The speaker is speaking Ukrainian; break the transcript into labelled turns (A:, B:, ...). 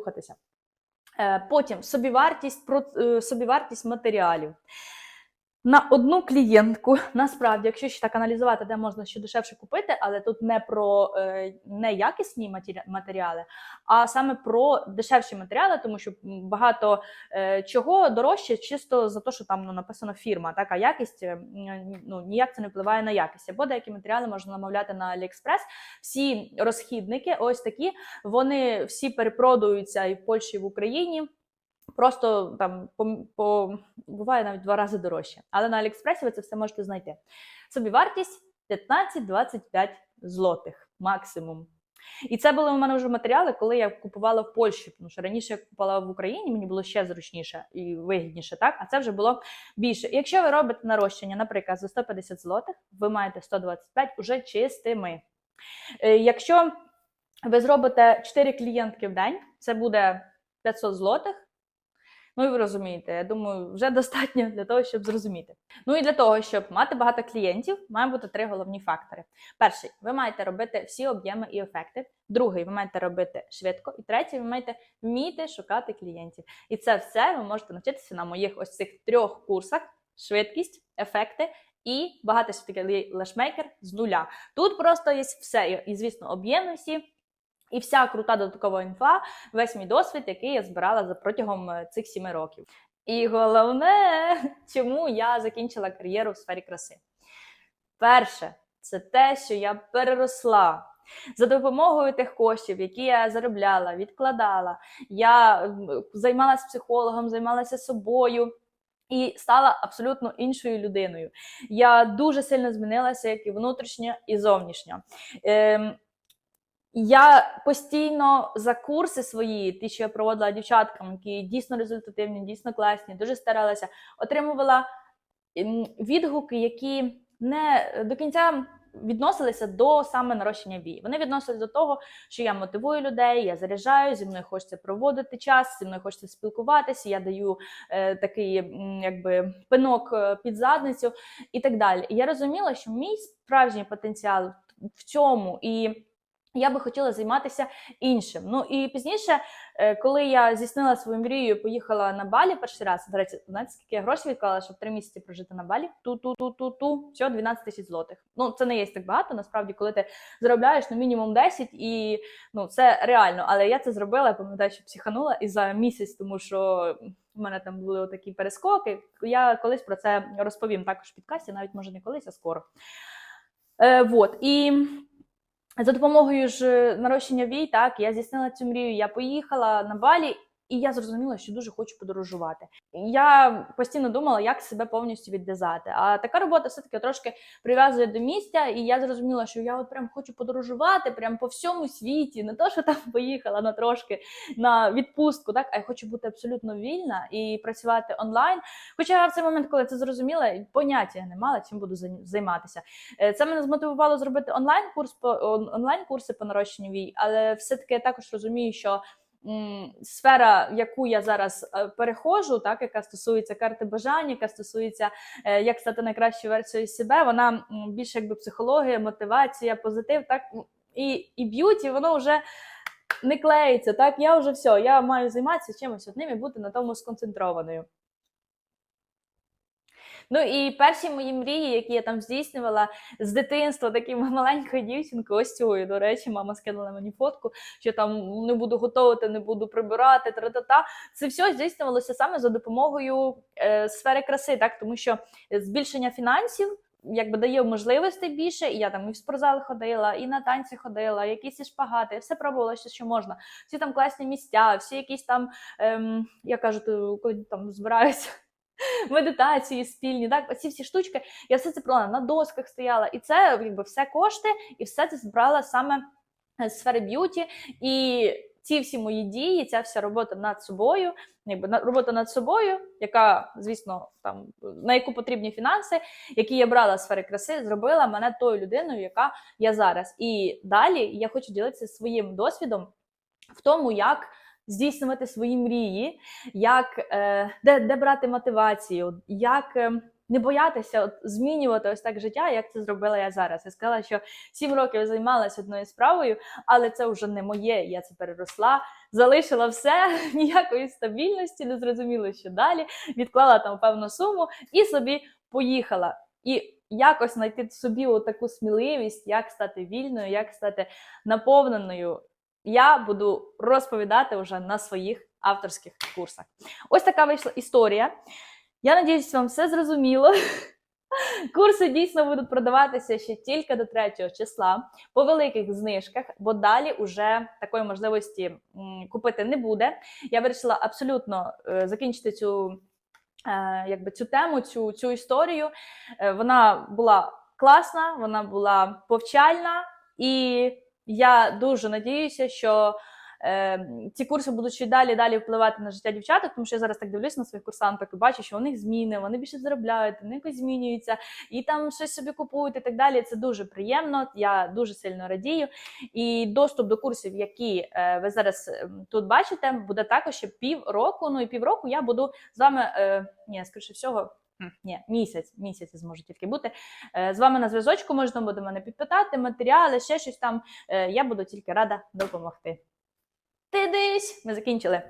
A: рухатися. Е, Потім собівартість, е, собівартість матеріалів. На одну клієнтку, насправді, якщо ще так аналізувати, де можна ще дешевше купити, але тут не про е, неякісні матеріали, а саме про дешевші матеріали, тому що багато е, чого дорожче, чисто за те, що там ну, написано фірма, так, а якість е, ну, ніяк це не впливає на якість. Або деякі матеріали можна замовляти на AliExpress. Всі розхідники, ось такі, вони всі перепродуються і в Польщі, і в Україні. Просто там по, по буває навіть два рази дорожче. Але на Аліекспресі ви це все можете знайти. Собівартість 15-25 злотих максимум. І це були у мене вже матеріали, коли я купувала в Польщі, тому що раніше я купувала в Україні, мені було ще зручніше і вигідніше, так? А це вже було більше. Якщо ви робите нарощення, наприклад, за 150 злотих, ви маєте 125 уже чистими. Е, Якщо ви зробите 4 клієнтки в день, це буде 500 злотих. Ну і ви розумієте, я думаю, вже достатньо для того, щоб зрозуміти. Ну і для того, щоб мати багато клієнтів, має бути три головні фактори. Перший, ви маєте робити всі об'єми і ефекти. Другий, ви маєте робити швидко. І третій, ви маєте вміти шукати клієнтів. І це все ви можете навчитися на моїх ось цих трьох курсах: швидкість, ефекти. І багатий лешмейкер з нуля. Тут просто є все, і, звісно, об'єми всі, і вся крута додаткова інфа, весь мій досвід, який я збирала за протягом е, цих сіми років. І головне, чому я закінчила кар'єру в сфері краси. Перше, це те, що я переросла. За допомогою тих коштів, які я заробляла, відкладала, я займалася психологом, займалася собою. І стала абсолютно іншою людиною. Я дуже сильно змінилася, як і внутрішньо, і зовнішньо. Ем, я постійно за курси свої, ті, що я проводила дівчаткам, які дійсно результативні, дійсно класні, дуже старалася, отримувала ем, відгуки, які не до кінця відносилися до саме нарощення вій. Вони відносилися до того, що я мотивую людей, я заряджаю, зі мною хочеться проводити час, зі мною хочеться спілкуватися, я даю е, такий якби пинок е, під задницю і так далі. І я розуміла, що мій справжній потенціал в цьому і. Я би хотіла займатися іншим. Ну і пізніше, е, коли я здійснила свою мрію, поїхала на Балі перший раз. До речі, знаєте, скільки я грошей відклала, щоб три місяці прожити на Балі? Ту-ту-ту-ту-ту, всього 12 тисяч злотих. Ну це не є так багато. Насправді, коли ти заробляєш ну, мінімум 10 і ну це реально. Але я це зробила. Я пам'ятаю, що психанула і за місяць, тому що в мене там були такі перескоки. Я колись про це розповім також в підкасті, навіть може не колись, а скоро. Е, вот. І за допомогою ж нарощення вій, так я здійснила цю мрію. Я поїхала на Балі, і я зрозуміла, що дуже хочу подорожувати. Я постійно думала, як себе повністю відв'язати. А така робота все-таки трошки прив'язує до місця, і я зрозуміла, що я от прям хочу подорожувати прям по всьому світі, не то, що там поїхала на трошки на відпустку, так а я хочу бути абсолютно вільна і працювати онлайн. Хоча в цей момент, коли це зрозуміла, поняття не мала, чим буду займатися. Е, Це мене змотивувало зробити онлайн курс по онлайн курси по нарощенню вій, але все-таки я також розумію, що сфера, яку я зараз перехожу, так яка стосується карти бажань, яка стосується е, як стати найкращою версією себе, вона більше якби психологія, мотивація, позитив, так і, і б'юті, воно вже. Не клеїться, так я вже все, я маю займатися чимось одним і бути на тому сконцентрованою. Ну і перші мої мрії, які я там здійснювала з дитинства, таким маленькою дівчинкою, ось цю, до речі, мама скинула мені фотку, що там не буду готувати, не буду прибирати, тра-та-та. Це все здійснювалося саме за допомогою е, сфери краси, так тому що збільшення фінансів. Якби дає можливостей більше, і я там і в спортзал ходила, і на танці ходила, якісь і шпагати, все пробувала, що, що можна. Всі там класні місця, всі якісь там, ем, я кажу, коли там збираються медитації спільні, так, оці всі штучки, я все це брала на досках стояла, і це якби все кошти, і все це збирала саме з сфери б'юті. І ці всі мої дії, ця вся робота над собою, якби робота над собою, яка, звісно, там на яку потрібні фінанси, які я брала з сфери краси, зробила мене тою людиною, яка я зараз. І далі я хочу ділитися своїм досвідом в тому, як здійснювати свої мрії, як, е, де, де брати мотивацію, як е, не боятися от, змінювати ось так життя, як це зробила я зараз. Я сказала, що сім років займалася одною справою, але це вже не моє. Я це переросла, залишила все, ніякої стабільності, не зрозуміло, що далі. Відклала там певну суму і собі поїхала. І якось знайти собі таку сміливість, як стати вільною, як стати наповненою. Я буду розповідати вже на своїх авторських курсах. Ось така вийшла історія. Я надіюсь, вам все зрозуміло. Курси дійсно будуть продаватися ще тільки до 3 числа по великих знижках, бо далі вже такої можливості купити не буде. Я вирішила абсолютно е, закінчити цю, е, якби, цю тему, цю, цю історію. Е, Вона була класна, вона була повчальна, і я дуже надіюся, що е, ці курси будуть ще далі далі впливати на життя дівчаток, тому що я зараз так дивлюся на своїх курсанток і бачу, що у них зміни, вони більше заробляють, вони якось змінюються і там щось собі купують і так далі. Це дуже приємно. Я дуже сильно радію. І доступ до курсів, які е, ви зараз ем, тут бачите, буде також ще півроку. Ну і півроку я буду з вами, е, ні, скоріше всього. Ні, місяць, місяць зможе тільки бути. Е, З вами на зв'язочку можна буде мене підпитати, матеріали, ще щось там. Е, Я буду тільки рада допомогти. Ти десь! Ми закінчили.